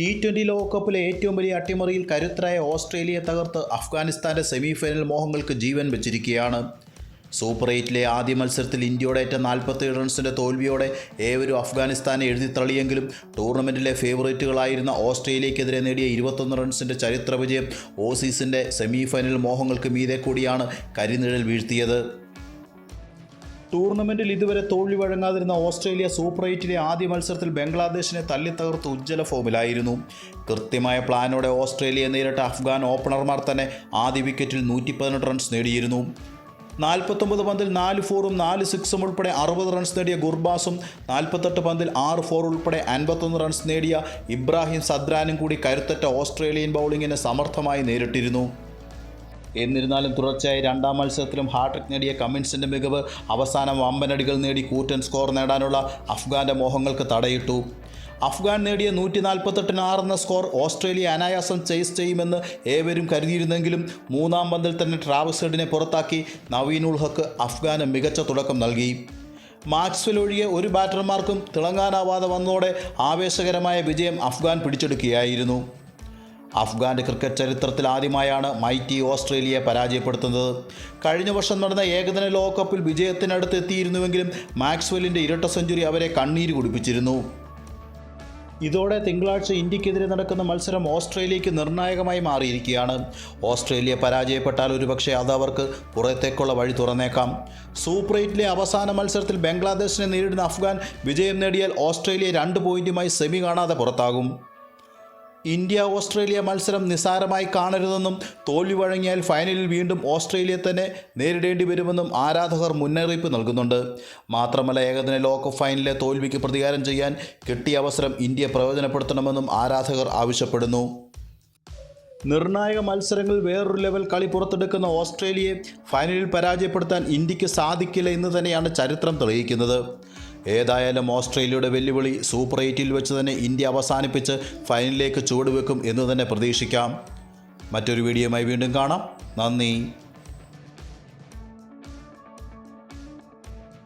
T twenty ലോകകപ്പിലെ ഏറ്റവും വലിയ അട്ടിമറിയിൽ കരുത്തരായ ഓസ്ട്രേലിയയെ തകർത്ത് അഫ്ഗാനിസ്ഥാന്റെ സെമിഫൈനൽ മോഹങ്ങൾക്ക് ജീവൻ വെച്ചിരിക്കുകയാണ്. സൂപ്പർ എയ്റ്റിലെ ആദ്യ മത്സരത്തിൽ ഇന്ത്യയുടെ ഏറ്റ നാൽപ്പത്തേഴ് റൺസിന്റെ തോൽവിയോടെ ഏവരും അഫ്ഗാനിസ്ഥാനെ എഴുതിത്തള്ളിയെങ്കിലും ടൂർണമെന്റിലെ ഫേവറേറ്റുകളായിരുന്ന ഓസ്ട്രേലിയക്കെതിരെ നേടിയ ഇരുപത്തൊന്ന് റൺസിന്റെ ചരിത്ര വിജയം ഓസീസിന്റെ സെമിഫൈനൽ മോഹങ്ങൾക്ക് മീതെ കൂടിയാണ് കരിനിഴൽ വീഴ്ത്തിയത്. ടൂർണമെന്റിൽ ഇതുവരെ തോൽവി വഴങ്ങാതിരുന്ന ഓസ്ട്രേലിയ സൂപ്പർ എയ്റ്റിലെ ആദ്യ മത്സരത്തിൽ ബംഗ്ലാദേശിനെ തല്ലിത്തകർത്ത് ഉജ്ജ്വല ഫോമിലായിരുന്നു. കൃത്യമായ പ്ലാനോടെ ഓസ്ട്രേലിയയെ നേരിട്ട അഫ്ഗാൻ ഓപ്പണർമാർ തന്നെ ആദ്യ വിക്കറ്റിൽ നൂറ്റി റൺസ് നേടിയിരുന്നു. നാൽപ്പത്തൊമ്പത് പന്തിൽ നാല് ഫോറും നാല് സിക്സും ഉൾപ്പെടെ അറുപത് റൺസ് നേടിയ ഗുർബാസും നാൽപ്പത്തെട്ട് പന്തിൽ ആറ് ഫോർ ഉൾപ്പെടെ അൻപത്തൊന്ന് റൺസ് നേടിയ ഇബ്രാഹിം സദ്രാനും കൂടി കരുത്തറ്റ ഓസ്ട്രേലിയൻ ബൗളിങ്ങിനെ സമർത്ഥമായി നേരിട്ടിരുന്നു. എന്നിരുന്നാലും തുടർച്ചയായി രണ്ടാം മത്സരത്തിലും ഹാട്രിക് നേടിയ കമ്മിൻസിന്റെ മികവ് അവസാനം വമ്പനടികൾ നേടി കൂറ്റൻ സ്കോർ നേടാനുള്ള അഫ്ഗാന്റെ മോഹങ്ങൾക്ക് തടയിട്ടു. അഫ്ഗാൻ നേടിയ നൂറ്റി നാൽപ്പത്തെട്ടിന് ആറെന്ന സ്കോർ ഓസ്ട്രേലിയ അനായാസം ചേസ് ചെയ്യുമെന്ന് ഏവരും കരുതിയിരുന്നെങ്കിലും മൂന്നാം പന്തിൽ തന്നെ ട്രാവസ് ഹെഡിനെ പുറത്താക്കി നവീൻ ഉൾ ഹക്ക് അഫ്ഗാന് മികച്ച തുടക്കം നൽകി. മാക്സ്വെൽ ഒഴികെ ഒരു ബാറ്റർമാർക്കും തിളങ്ങാനാവാതെ വന്നതോടെ ആവേശകരമായ വിജയം അഫ്ഗാൻ പിടിച്ചെടുക്കുകയായിരുന്നു. അഫ്ഗാന്റെ ക്രിക്കറ്റ് ചരിത്രത്തിൽ ആദ്യമായാണ് മൈറ്റി ഓസ്ട്രേലിയയെ പരാജയപ്പെടുത്തുന്നത്. കഴിഞ്ഞ വർഷം നടന്ന ഏകദിന ലോകകപ്പിൽ വിജയത്തിനടുത്ത് എത്തിയിരുന്നുവെങ്കിലും മാക്സ്വെല്ലിന്റെ ഇരട്ട സെഞ്ചുറി അവരെ കണ്ണീര് കുടിപ്പിച്ചിരുന്നു. ഇതോടെ തിങ്കളാഴ്ച ഇന്ത്യക്കെതിരെ നടക്കുന്ന മത്സരം ഓസ്ട്രേലിയയ്ക്ക് നിർണായകമായി മാറിയിരിക്കുകയാണ്. ഓസ്ട്രേലിയ പരാജയപ്പെട്ടാൽ ഒരുപക്ഷെ അത് അവർക്ക് പുറത്തേക്കുള്ള വഴി തുറന്നേക്കാം. സൂപ്പർ എയ്റ്റിലെ അവസാന മത്സരത്തിൽ ബംഗ്ലാദേശിനെ നേരിടുന്ന അഫ്ഗാൻ വിജയം നേടിയാൽ ഓസ്ട്രേലിയ രണ്ട് പോയിന്റുമായി സെമി കാണാതെ പുറത്താകും. ഇന്ത്യ ഓസ്ട്രേലിയ മത്സരം നിസാരമായി കാണരുതെന്നും തോൽവി വഴങ്ങിയാൽ ഫൈനലിൽ വീണ്ടും ഓസ്ട്രേലിയ തന്നെ നേരിടേണ്ടി വരുമെന്നും ആരാധകർ മുന്നറിയിപ്പ് നൽകുന്നുണ്ട്. മാത്രമല്ല ഏകദിന ലോകകപ്പ് ഫൈനലിലെ തോൽവിക്ക് പ്രതികാരം ചെയ്യാൻ കിട്ടിയ അവസരം ഇന്ത്യ പ്രയോജനപ്പെടുത്തണമെന്നും ആരാധകർ ആവശ്യപ്പെടുന്നു. നിർണായക മത്സരങ്ങൾ വേറൊരു ലെവൽ കളി പുറത്തെടുക്കുന്ന ഓസ്ട്രേലിയയെ ഫൈനലിൽ പരാജയപ്പെടുത്താൻ ഇന്ത്യയ്ക്ക് സാധിക്കില്ല എന്ന് തന്നെയാണ് ചരിത്രം തെളിയിക്കുന്നത്. ഏതായാലും ഓസ്ട്രേലിയയുടെ വെല്ലുവിളി സൂപ്പർ എയ്റ്റിൽ വെച്ച് തന്നെ ഇന്ത്യ അവസാനിപ്പിച്ച് ഫൈനലിലേക്ക് ചുവടുവെക്കും എന്ന് തന്നെ പ്രതീക്ഷിക്കാം. മറ്റൊരു വീഡിയോയുമായി വീണ്ടും കാണാം. നന്ദി.